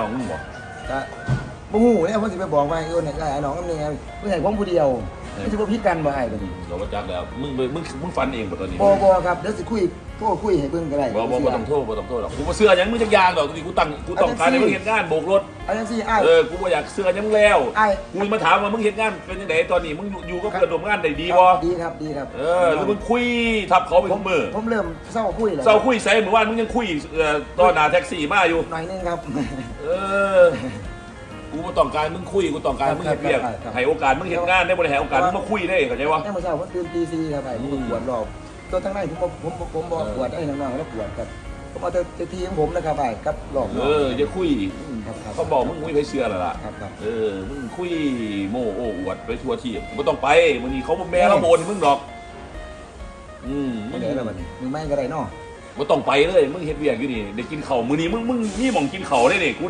น้องบอกก็บ่ฮู้แล้วว่าสิไปบอกว่าไอ้โอนให้ไอ้น้องกับเนี่ยเพิ่นให้ผมผู้เดียว มันสิบ่ผิดกันบ่ไอ้บัดนี้เราก็จักแล้วมึงมึงมึงมึงฟันเองบ่ตอนนี้บ่บ่ครับเดี๋ยวสิคุยโทรคุยให้เบิ่งก็ได้บ่บ่บ่ต้องโทษบ่ต้องโทษหรอกกูบ่เสื้อหยังมึงจักอยางดอกตอนนี้กูตั้งกูต้องการให้มึงเฮ็ดงานโบกรถเอาจังซี่อ้าย เออกูบ่อยากเสื้อหยังแล้วอ้าย กูมาถามว่ามึงเฮ็ดงานเป็นจังไดตอนนี้มึงอยู่อยู่กับเพื่อนร่วมงานได้ดีบ่ดีครับดีครับเออหรือมึงคุยทับเขาไปผทุมกมื้อผมเริ่มเศร้าคุยแล้วเศร้าคุยใส่เมื่อวานมึงยังคุยเอ่อตอนหน้าแท็กซี่มาอยู่หน่อยนึงครับ เออ กูบ่ต้องการมึงคุยกูต้องการมึงเฮ็ดเรียกครับครับ ให้โอกาสมึงเฮ็ดงานได้บ่ได้ให้โอกาสมึงมาคุยได้เข้าใจบ่แม่เมื่อเช้าผมตื่นตีสี่ครับไอ้ผมก็ปวดรอบตัวทั้งในผมบ่ผมบ่ผมบ่เออปวดไอ้น้องๆแล้วปวดครับผมเอาแต่แต่ทีของผมนะครับไอ้ครับรอบเอออย่าคุยมครับครับเขาบอกมึงคุยไปเชื่อแล้วล่ะ ครับครับ เออ มึงคุยโม่โอ้อวดไปทั่วที่มึงบ่ต้องไปมื้อนี้เขาบ่แม่ละโบนมึงดอก อืมมึไม่งได้แล้วบัดนี้มึงไม่ก็ได้เนาะ บ่ต้องไปเลย มึงเฮ็ดเวียกอยู่นี่ได้กินข้าวมื้อนี้มึงมึงมีหม่องกินข้าวได้นี่กู